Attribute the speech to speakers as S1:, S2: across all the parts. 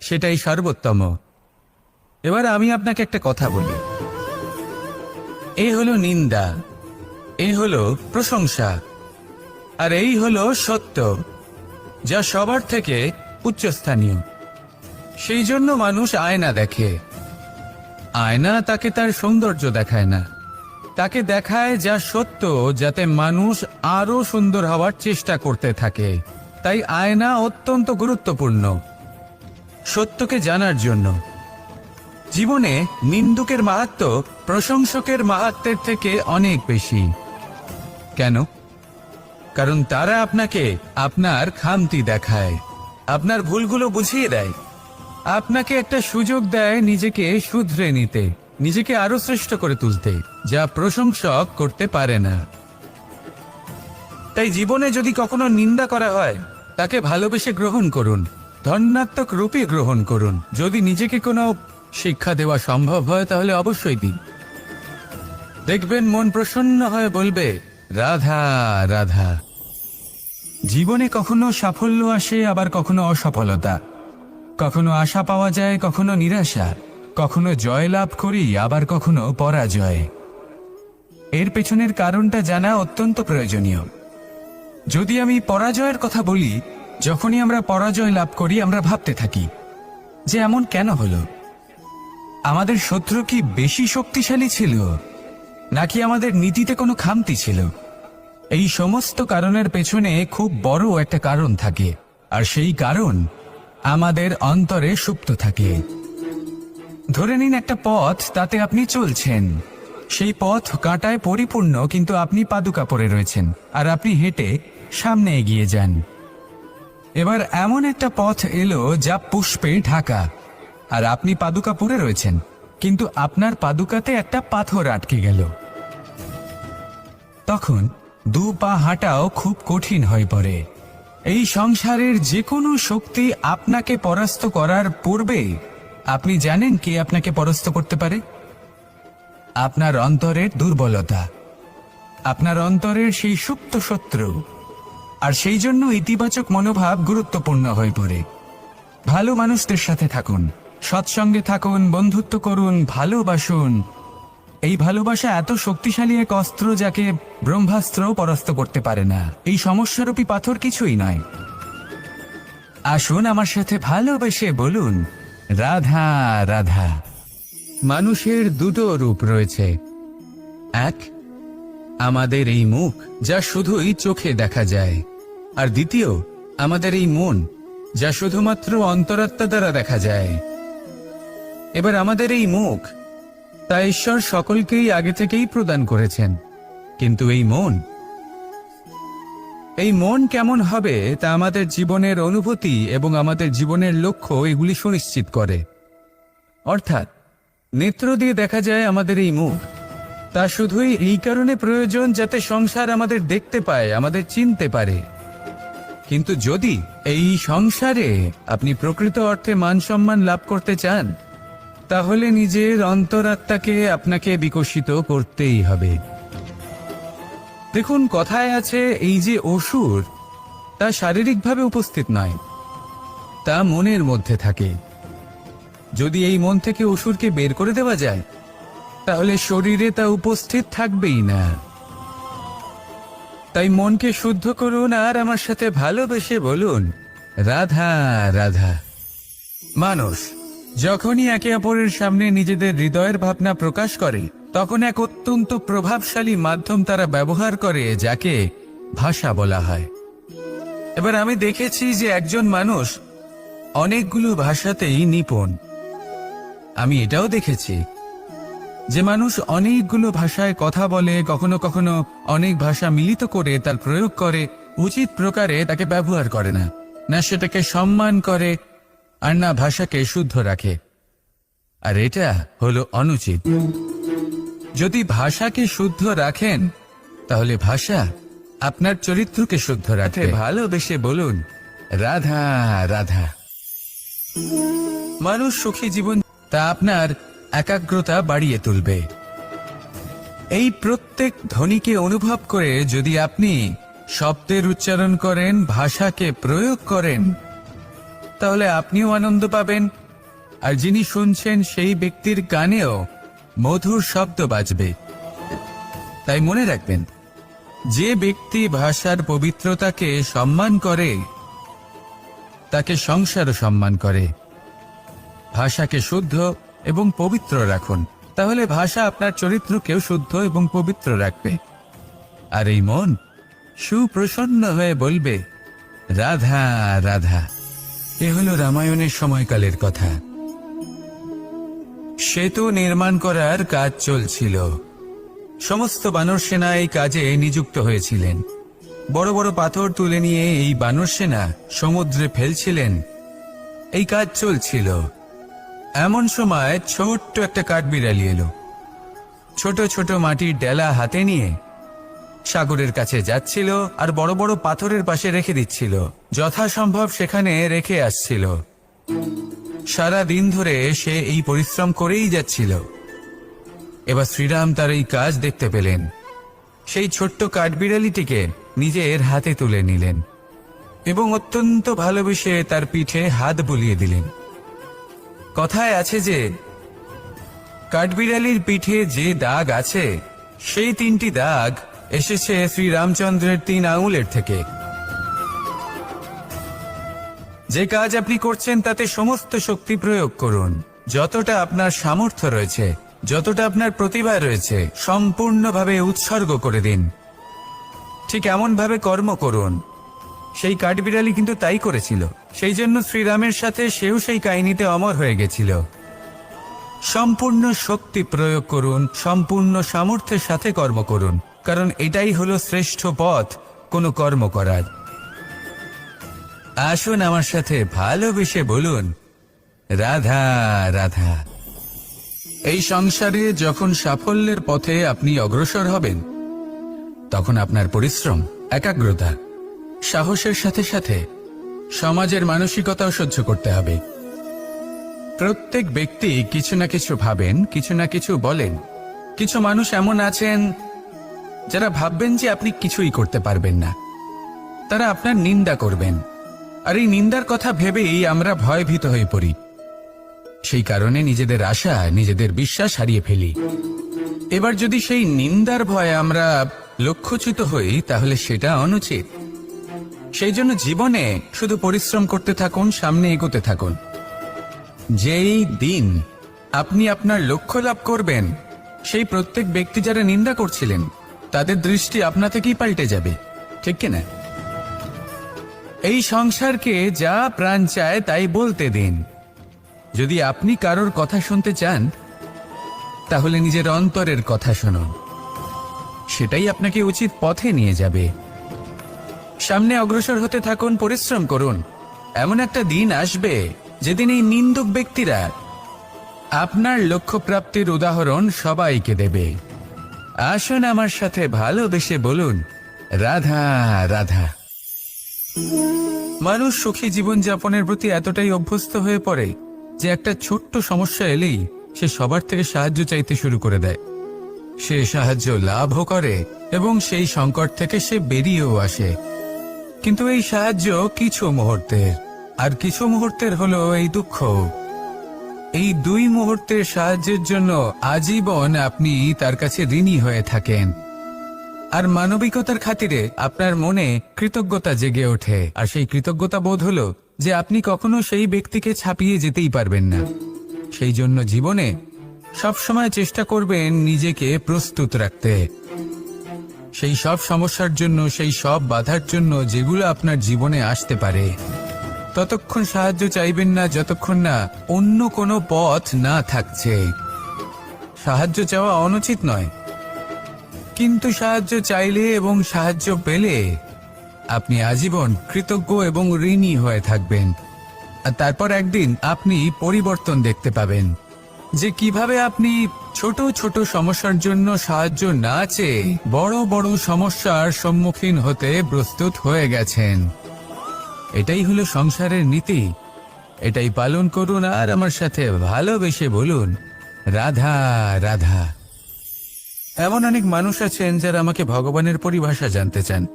S1: সেটাই সর্বোত্তম। এবার আমি আপনাকে একটা কথা বলি। এই হলো নিন্দা। এই হলো প্রশংসা। আর এই হলো সত্য, যা সবার থেকে উচ্চস্থানীয়। সেই জন্য মানুষ আয়না দেখে। আয়না তাকে তার সৌন্দর্য দেখায় না। তাকে দেখায় যা সত্য, যাতে মানুষ আরও সুন্দর হওয়ার চেষ্টা করতে থাকে। তাই আয়না অত্যন্ত গুরুত্বপূর্ণ। সত্যকে জানার জন্য। জীবনে নিন্দুকের মাহাত্ম প্রশংসকের মাহাত্মের থেকে অনেক বেশি। কেন? কারণ তারা আপনাকে আপনার খামতি দেখায়, আপনার ভুলগুলো বুঝিয়ে দেয়। আপনাকে একটা সুযোগ দেয় নিজেকে শুধরে নিতে, নিজেকে আরও শ্রেষ্ঠ করে তুলতে, যা প্রশংসক করতে পারে না। তাই জীবনে যদি কখনো নিন্দা করা হয়, তাকে ভালোবেসে গ্রহণ করুন। ধন্যাত্মক রূপে গ্রহণ করুন। যদি নিজেকে কোনো শিক্ষা দেওয়া সম্ভব হয়, তাহলে অবশ্যই দিন। দেখবেন মন প্রসন্ন হয়ে বলবে, রাধা রাধা। জীবনে কখনো সাফল্য আসে, আবার কখনো অসফলতা। কখনো আশা পাওয়া যায়, কখনো নিরাশা। কখনো জয় লাভ করি, আবার কখনো পরাজয়। এর পেছনের কারণটা জানা অত্যন্ত প্রয়োজনীয়। যদি আমি পরাজয়ের কথা বলি যখনই আমরা পরাজয় লাভ করি, আমরা ভাবতে থাকি যে এমন কেন হলো? আমাদের শত্রু কি বেশি শক্তিশালী ছিল, নাকি আমাদের নীতিতে কোনো খামতি ছিল? এই সমস্ত কারণের পেছনে খুব বড় একটা কারণ থাকে, আর সেই কারণ আমাদের অন্তরে সুপ্ত থাকে। ধরে নিন একটা পথ, তাতে আপনি চলছেন। সেই পথ কাঁটায় পরিপূর্ণ, কিন্তু আপনি পাদুকা পরে রয়েছেন, আর আপনি হেঁটে সামনে এগিয়ে যান। এবার এমন একটা পথ এলো যা পুষ্পে ঢাকা। আর আপনি পাদুকা পরে রয়েছেন, কিন্তু আপনার পাদুকাতে একটা পাথর আটকে গেল। তখন দু পা হাঁটাও খুব কঠিন হয়ে পড়ে। এই সংসারের যে কোনো শক্তি আপনাকে পরাস্ত করার পূর্বে, আপনি জানেন কে আপনাকে পরাস্ত করতে পারে? আপনার অন্তরের দুর্বলতা। আপনার অন্তরের সেই সুপ্ত শত্রু। আর সেই জন্য ইতিবাচক মনোভাব গুরুত্বপূর্ণ হয়ে পড়ে। ভালো মানুষদের সাথে থাকুন, সৎসঙ্গে থাকুন, বন্ধুত্ব করুন, ভালোবাসুন। এই ভালোবাসা এত শক্তিশালী এক অস্ত্র যাকে ব্রহ্মাস্ত্র পরাস্ত করতে পারে না। এই সমস্যারূপী পাথর কিছুই নয়। আসুন আমার সাথে ভালোবেসে বলুন, রাধা রাধা। মানুষের দুটো রূপ রয়েছে। এক আমাদের এই মুখ যা শুধুই চোখে দেখা যায়। আর দ্বিতীয়, আমাদের এই মন যা শুধুমাত্র অন্তরাত্মা দ্বারা দেখা যায়। এবার আমাদের এই মুখ, তা ঈশ্বর সকলকেই আগে থেকেই প্রদান করেছেন। কিন্তু এই মন এই মন কেমন হবে তা আমাদের জীবনের অনুভূতি এবং আমাদের জীবনের লক্ষ্য এগুলি সুনিশ্চিত করে। অর্থাৎ, নেত্র দিয়ে দেখা যায় আমাদের এই মুখ। তা শুধুই এই কারণে প্রয়োজন যাতে সংসার আমাদের দেখতে পায়, আমাদের চিনতে পারে। কিন্তু যদি এই সংসারে আপনি প্রকৃত অর্থে মান সম্মান লাভ করতে চান, তাহলে নিজের অন্তরাত্মাকে আপনাকে বিকশিত করতেই হবে। দেখুন, কথায় আছে এই যে অসুর, তা শারীরিকভাবে উপস্থিত নয়, তা মনের মধ্যে থাকে। যদি এই মন থেকে অসুরকে বের করে দেওয়া যায় তাহলে শরীরে তা উপস্থিত থাকবেই না। তাই মনকে শুদ্ধ করুন আর আমার সাথে ভালোবেসে বলুন, রাধা রাধা। মানুষ, যখনই একে অপরের সামনে নিজেদের হৃদয়ের ভাবনা প্রকাশ করে, তখন এক অত্যন্ত প্রভাবশালী মাধ্যম তারা ব্যবহার করে, যাকে ভাষা বলা হয়। এবার আমি দেখেছি যে একজন মানুষ অনেকগুলো ভাষাতেই নিপুণ। আমি এটাও দেখেছি। যে মানুষ অনেকগুলো ভাষায় কথা বলে কখনো কখনো অনেক ভাষা মিলিত করে তার প্রয়োগ করে উচিত প্রকারে তাকে ব্যবহার করে না। না সেটাকে সম্মান করে আর না ভাষাকে শুদ্ধ রাখে। আর এটা হলো অনুচিত। যদি ভাষাকে শুদ্ধ রাখেন তাহলে ভাষা আপনার চরিত্রকে শুদ্ধ রাখে ভালোবেসে বলুন। রাধা রাধা। মানুষ সুখী জীবন তা আপনার একাগ্রতা বাড়িয়ে তুলবে। এই প্রত্যেক ধ্বনিকে অনুভব করে যদি আপনি শব্দের উচ্চারণ করেন, ভাষাকে প্রয়োগ করেন, তাহলে আপনিও আনন্দ পাবেন। আর যিনি শুনছেন সেই ব্যক্তির গানেও মধুর শব্দ বাজবে। তাই মনে রাখবেন, যে ব্যক্তি ভাষার পবিত্রতাকে সম্মান করে, তাকে সংসারও সম্মান করে। ভাষাকে শুদ্ধ এবং পবিত্র রাখুন। তাহলে ভাষা আপনার চরিত্রকেও শুদ্ধ এবং পবিত্র রাখবে। আর এই মন সুপ্রসন্ন হয়ে বলবে, রাধা রাধা। এ হলো রামায়ণের সময়কালের কথা। সেতু নির্মাণ করার কাজ চলছিল। সমস্ত বানর সেনা এই কাজে নিযুক্ত হয়েছিলেন। বড় বড় পাথর তুলে নিয়ে এই বানর সেনা সমুদ্রে ফেলছিলেন। এই কাজ চলছিল। এমন সময় ছোট্ট একটা কাঠবিড়ালি এলো। ছোট ছোট মাটির ডেলা হাতে নিয়ে সাগরের কাছে যাচ্ছিল আর বড় বড় পাথরের পাশে রেখে দিচ্ছিল। যথাসম্ভব সেখানে রেখে আসছিল। সারা দিন ধরে সে এই পরিশ্রম করেই যাচ্ছিল। এবার শ্রীরাম তার এই কাজ দেখতে পেলেন। সেই ছোট্ট কাঠবিড়ালিটিকে নিজের হাতে তুলে নিলেন এবং অত্যন্ত ভালোবেসে তার পিঠে হাত বুলিয়ে দিলেন। কথায় আছে যে, কাঠবিড়ালির পিঠে যে দাগ আছে, সেই তিনটি দাগ এসেছে শ্রী রামচন্দ্রের তিন আঙুলের থেকে। যে কাজ আপনি করছেন, তাতে সমস্ত শক্তি প্রয়োগ করুন। যতটা আপনার সামর্থ্য রয়েছে, যতটা আপনার প্রতিভা রয়েছে, সম্পূর্ণভাবে উৎসর্গ করে দিন। ঠিক এমন ভাবে কর্ম করুন। সেই কাঠবিড়ালি কিন্তু তাই করেছিল। সেই জন্য শ্রীরামের সাথে সেও সেই কাহিনীতে অমর হয়ে গেছিল। সম্পূর্ণ শক্তি প্রয়োগ করুন, সম্পূর্ণ সামর্থ্যের সাথে কর্ম করুন, কারণ এটাই হলো শ্রেষ্ঠ পথ, কোনো কর্ম করার। আসুন আমার সাথে ভালোবেসে বলুন, রাধা রাধা। এই সংসারে যখন সাফল্যের পথে আপনি অগ্রসর হবেন, তখন আপনার পরিশ্রম, একাগ্রতা, সাহসের সাথে সাথে সমাজের মানসিকতাও সহ্য করতে হবে। প্রত্যেক ব্যক্তি কিছু না কিছু ভাবেন, কিছু না কিছু বলেন। কিছু মানুষ এমন আছেন, যারা ভাববেন যে আপনি কিছুই করতে পারবেন না। তারা আপনার নিন্দা করবেন। আর এই নিন্দার কথা ভেবেই আমরা ভয়ভীত হয়ে পড়ি। সেই কারণে নিজেদের আশা, নিজেদের বিশ্বাস হারিয়ে ফেলি। এবার যদি সেই নিন্দার ভয়ে আমরা লক্ষ্যচ্যুত হই, তাহলে সেটা অনুচিত। সেই জন্য জীবনে শুধু পরিশ্রম করতে থাকুন, সামনে এগোতে থাকুন। যেই দিন আপনি আপনার লক্ষ্য লাভ করবেন, সেই প্রত্যেক ব্যক্তি যারা নিন্দা করছিলেন, তাদের দৃষ্টি আপনা থেকেই পাল্টে যাবে, ঠিক কিনা এই সংসারকে যা প্রাণ চায় তাই বলতে দিন। যদি আপনি কারোর কথা শুনতে চান, তাহলে নিজের অন্তরের কথা শুনুন। সেটাই আপনাকে উচিত পথে নিয়ে যাবে। সামনে অগ্রসর হতে থাকুন, পরিশ্রম করুন। এমন একটা দিন আসবে যেদিন এই নিন্দুক ব্যক্তিরা আপনার লক্ষ্য প্রাপ্তির উদাহরণ সবাইকে দেবে। আসুন আমার সাথে ভালোবেসে বলুন, রাধা রাধা। মানুষ সুখী জীবনযাপনের প্রতি এতটাই অভ্যস্ত হয়ে পড়ে যে একটা ছোট্ট সমস্যা এলেই সে সবার থেকে সাহায্য চাইতে শুরু করে দেয়। সে সাহায্য লাভও করে এবং সেই সংকট থেকে সে বেরিয়েও আসে। কিন্তু এই সাহায্য কিছু মুহূর্তের, আর কিছু মুহূর্তের হলো এই দুঃখ। এই দুই মুহূর্তের সাহায্যের জন্য আজীবন আপনি তার কাছে ঋণী হয়ে থাকেন। আর মানবিকতার খাতিরে আপনার মনে কৃতজ্ঞতা জেগে ওঠে। আর সেই কৃতজ্ঞতা বোধ হলো যে আপনি কখনো সেই ব্যক্তিকে ছাপিয়ে যেতেই পারবেন না। সেই জন্য জীবনে সবসময় চেষ্টা করবেন নিজেকে প্রস্তুত রাখতে। সেই সব সমস্যার জন্য, সেই সব বাধার জন্য যেগুলো আপনার জীবনে আসতে পারে। ততক্ষণ সাহায্য চাইবেন না, যতক্ষণ না অন্য কোনো পথ না থাকছে। সাহায্য চাওয়া অনুচিত নয়। কিন্তু সাহায্য চাইলে এবং সাহায্য পেলে আপনি আজীবন কৃতজ্ঞ এবং ঋণী হয়ে থাকবেন। আর তারপর একদিন আপনি পরিবর্তন দেখতে পাবেন। যে কীভাবে আপনি ছোট ছোট সমস্যার জন্য সাহায্য না চেয়ে বড় বড় সমস্যার সম্মুখীন হতে প্রস্তুত হয়ে গেছেন। এটাই হলো সংসারের নীতি। এটাই পালন করুন আর আমার সাথে ভালোবেসে বলুন, রাধা রাধা। এমন অনেক মানুষ আছেন যারা আমাকে ভগবানের পরিভাষা জানতে চান।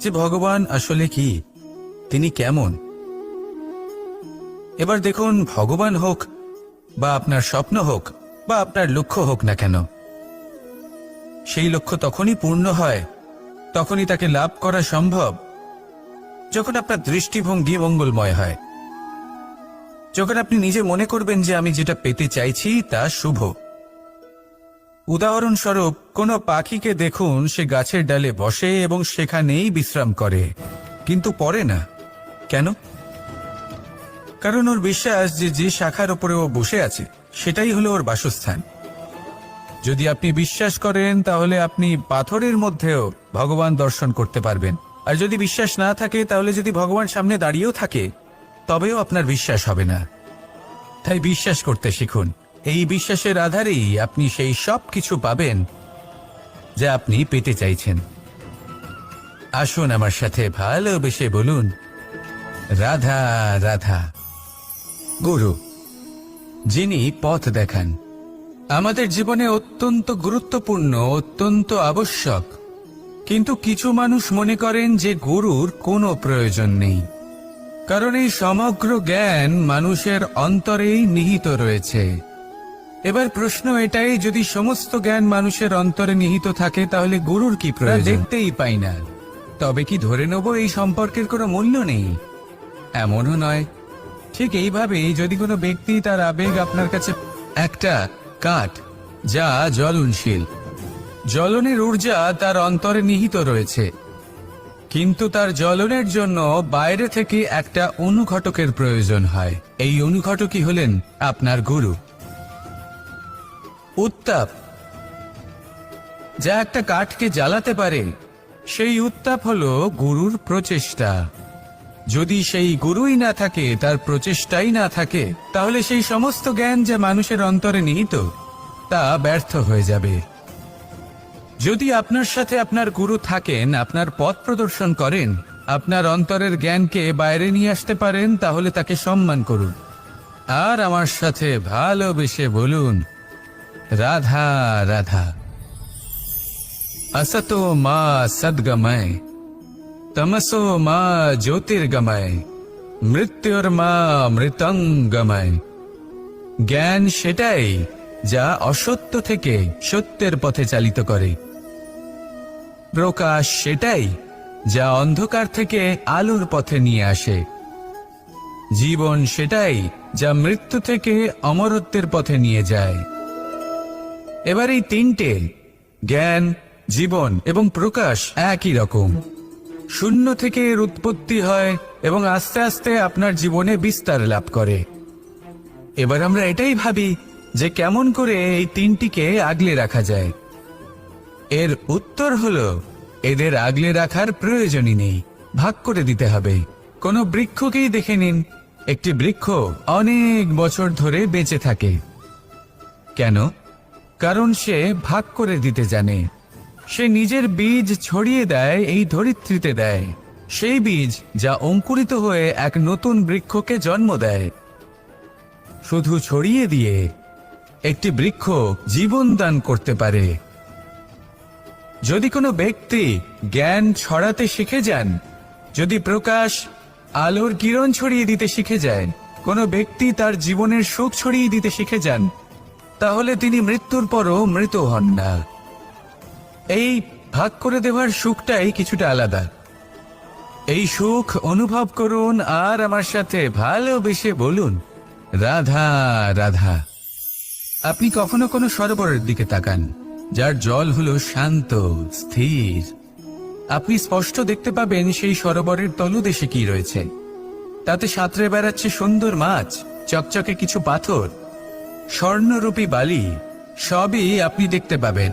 S1: যে ভগবান আসলে কি? তিনি কেমন? এবার দেখুন, ভগবান হোক বা আপনার স্বপ্ন হোক বা আপনার লক্ষ্য হোক না কেন। সেই লক্ষ্য তখনই পূর্ণ হয়, তখনই তাকে লাভ করা সম্ভব, যখন আপনার দৃষ্টিভঙ্গি মঙ্গলময় হয়। যখন আপনি নিজে মনে করবেন যে আমি যেটা পেতে চাইছি তা শুভ। উদাহরণস্বরূপ, কোনো পাখিকে দেখুন, সে গাছের ডালে বসে এবং সেখানেই বিশ্রাম করে, কিন্তু পরে না। কেন? কারণ ওর বিশ্বাস যে যে শাখার উপরে ও বসে আছে, সেটাই হলো ওর বাসস্থান। যদি আপনি বিশ্বাস করেন, তাহলে আপনি পাথরের মধ্যেও ভগবান দর্শন করতে পারবেন। আর যদি বিশ্বাস না থাকে, তাহলে যদি ভগবান সামনে দাঁড়িয়েও থাকে, তবেও আপনার বিশ্বাস হবে না। তাই বিশ্বাস করতে শিখুন। এই বিশ্বাসের আধারেই আপনি সেই সব কিছু পাবেন যা আপনি পেতে চাইছেন। আসুন আমার সাথে ভালোবেসে বলুন, রাধা রাধা। গুরু, যিনি পথ দেখান, আমাদের জীবনে অত্যন্ত গুরুত্বপূর্ণ, অত্যন্ত আবশ্যক। কিন্তু কিছু মানুষ মনে করেন যে গুরুর কোনো প্রয়োজন নেই, কারণ এই সমগ্র জ্ঞান মানুষের অন্তরেই নিহিত রয়েছে। এবার প্রশ্ন এটাই, যদি সমস্ত জ্ঞান মানুষের অন্তরে নিহিত থাকে, তাহলে গুরুর কি প্রয়োজন? দেখতেই পাই না। তবে কি ধরে নেব, এই সম্পর্কের কোনো মূল্য নেই? এমনও নয় ঠিক এইভাবেই যদি কোনো ব্যক্তি তার আবেগ আপনার কাছে একটা কাঠ, যা জ্বলনশীল। জ্বলনের ঊর্জা তার অন্তরে নিহিত রয়েছে। কিন্তু তার জ্বলনের জন্য বাইরে থেকে একটা অনুঘটকের প্রয়োজন হয়। এই অনুঘটকই হলেন আপনার গুরু। উত্তাপ। যা একটা কাঠকে জ্বালাতে পারে, সেই উত্তাপ হলো গুরুর প্রচেষ্টা। যদি সেই গুরুই না থাকে তার প্রচেষ্টাই না থাকে তাহলে সেই সমস্ত জ্ঞান যা মানুষের অন্তরে নিহিত তা ব্যর্থ হয়ে যাবে যদি আপনার সাথে আপনার গুরু থাকেন আপনার পথ প্রদর্শন করেন আপনার অন্তরের জ্ঞানকে বাইরে নিয়ে আসতে পারেন তাহলে তাকে সম্মান করুন আর আমার সাথে ভালোবেসে বলুন রাধা রাধা असतो मा सद्गमय তমসো মা জ্যোতির্গময় মৃত্যুর মা মৃতঙ্গময় জ্ঞান সেটাই যা অসত্য থেকে সত্যের পথে চালিত করে। প্রকাশ সেটাই যা অন্ধকার থেকে আলোর পথে নিয়ে আসে। জীবন সেটাই যা মৃত্যু থেকে অমরত্বের পথে নিয়ে যায়। এবার এই তিনটে, জ্ঞান, জীবন এবং প্রকাশ একই রকম। শূন্য থেকে এর উৎপত্তি হয় এবং আস্তে আস্তে আপনার জীবনে বিস্তার লাভ করে। এবার আমরা এটাই ভাবি যে কেমন করে এই তিনটিকে আগলে রাখা যায়। এর উত্তর হলো, এদের আগলে রাখার প্রয়োজনই নেই। ভাগ করে দিতে হবে। কোনো বৃক্ষকেই দেখে নিন, একটি বৃক্ষ অনেক বছর ধরে বেঁচে থাকে। কেন? কারণ সে ভাগ করে দিতে জানে। সে নিজের বীজ ছড়িয়ে দেয়, এই ধরিত্রীতে দেয়। সেই বীজ যা অঙ্কুরিত হয়ে এক নতুন বৃক্ষকে জন্ম দেয়। শুধু ছড়িয়ে দিয়ে একটি বৃক্ষ জীবন দান করতে পারে। যদি কোনো ব্যক্তি জ্ঞান ছড়াতে শিখে যান, যদি প্রকাশ আলোর কিরণ ছড়িয়ে দিতে শিখে যায় কোনো ব্যক্তি তার জীবনের সুখ ছড়িয়ে দিতে শিখে যান, তাহলে তিনি মৃত্যুর পরও মৃত হন না। এই ভাগ করে দেওয়ার সুখটাই কিছুটা আলাদা। এই সুখ অনুভব করুন আর আমার সাথে ভালোবেসে বলুন, রাধা রাধা। আপনি কখনো কোনো সরোবরের দিকে তাকান, যার জল হলো শান্ত, স্থির। আপনি স্পষ্ট দেখতে পাবেন সেই সরোবরের তলদেশে কি রয়েছে। তাতে সাঁতরে বেড়াচ্ছে সুন্দর মাছ, চকচকে কিছু পাথর, স্বর্ণরূপী বালি, সবই আপনি দেখতে পাবেন।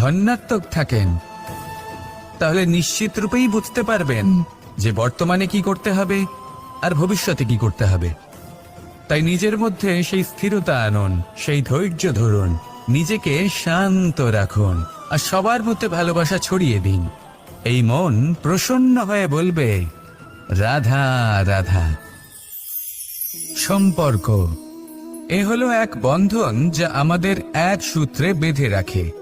S1: ধন্যাত্মক থাকেন। তাহলে নিশ্চিত রূপেই বুঝতে পারবেন যে বর্তমানে কি করতে হবে আর ভবিষ্যতে কি করতে হবে। তাই নিজের মধ্যে সেই স্থিরতা আনুন সেই ধৈর্য ধরুন নিজেকে শান্ত রাখুন আর সবার মধ্যে ভালোবাসা ছড়িয়ে দিন। এই মন প্রসন্ন হয়ে বলবে রাধা রাধা। সম্পর্ক। এ হলো এক বন্ধন যা আমাদের এক সূত্রে বেঁধে রাখে।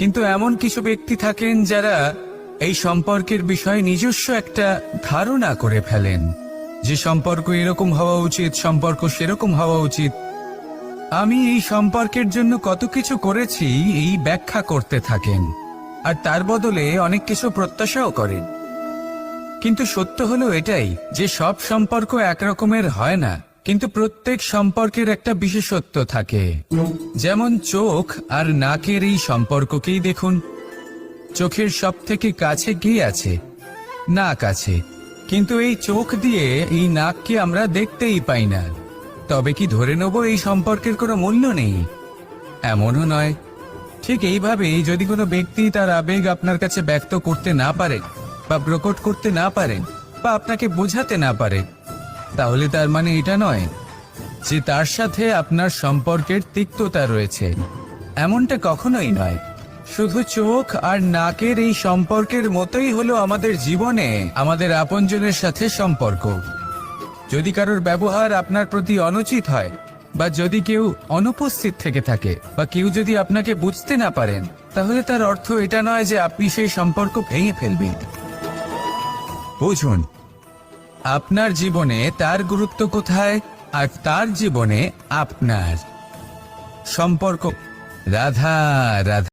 S1: কিন্তু এমন কিছু ব্যক্তি থাকেন যারা এই সম্পর্কের বিষয়ে নিজস্ব একটা ধারণা করে ফেলেন। যে সম্পর্ক এরকম হওয়া উচিত, সম্পর্ক সেরকম হওয়া উচিত। আমি এই সম্পর্কের জন্য কত কিছু করেছি, এই ব্যাখ্যা করতে থাকেন। আর তার বদলে অনেক কিছু প্রত্যাশাও করেন। কিন্তু সত্য হলো এটাই, যে সব সম্পর্ক একরকমের হয় না। কিন্তু প্রত্যেক সম্পর্কের একটা বিশেষত্ব থাকে। যেমন চোখ আর নাকের এই সম্পর্ককেই দেখুন। চোখের সব থেকে কাছে কি আছে? নাক আছে। কিন্তু এই চোখ দিয়ে এই নাককে আমরা দেখতেই পাই না। তবে কি ধরে নেব এই সম্পর্কের কোনো মূল্য নেই? এমনও নয়। ঠিক এইভাবেই যদি কোনো ব্যক্তি তার আবেগ আপনার কাছে ব্যক্ত করতে না পারে, বা প্রকট করতে না পারে, বা আপনাকে বোঝাতে না পারে তাহলে তার মানে এটা নয় যে তার সাথে আপনার সম্পর্কের তিক্ততা রয়েছে। এমনটা কখনোই নয়। শুধু চোখ আর নাকের এই সম্পর্কের মতোই হলো আমাদের জীবনে, আমাদের আপনজনের সাথে সম্পর্ক। যদি কারোর ব্যবহার আপনার প্রতি অনুচিত হয়, বা যদি কেউ অনুপস্থিত থেকে থাকে, বা কেউ যদি আপনাকে বুঝতে না পারেন, তাহলে তার অর্থ এটা নয় যে আপনি সেই সম্পর্ক ভেঙে ফেলবেন। বুঝুন আপনার জীবনে তার গুরুত্ব কোথায় আর তার জীবনে আপনার? সম্পর্ক। রাধা রাধা।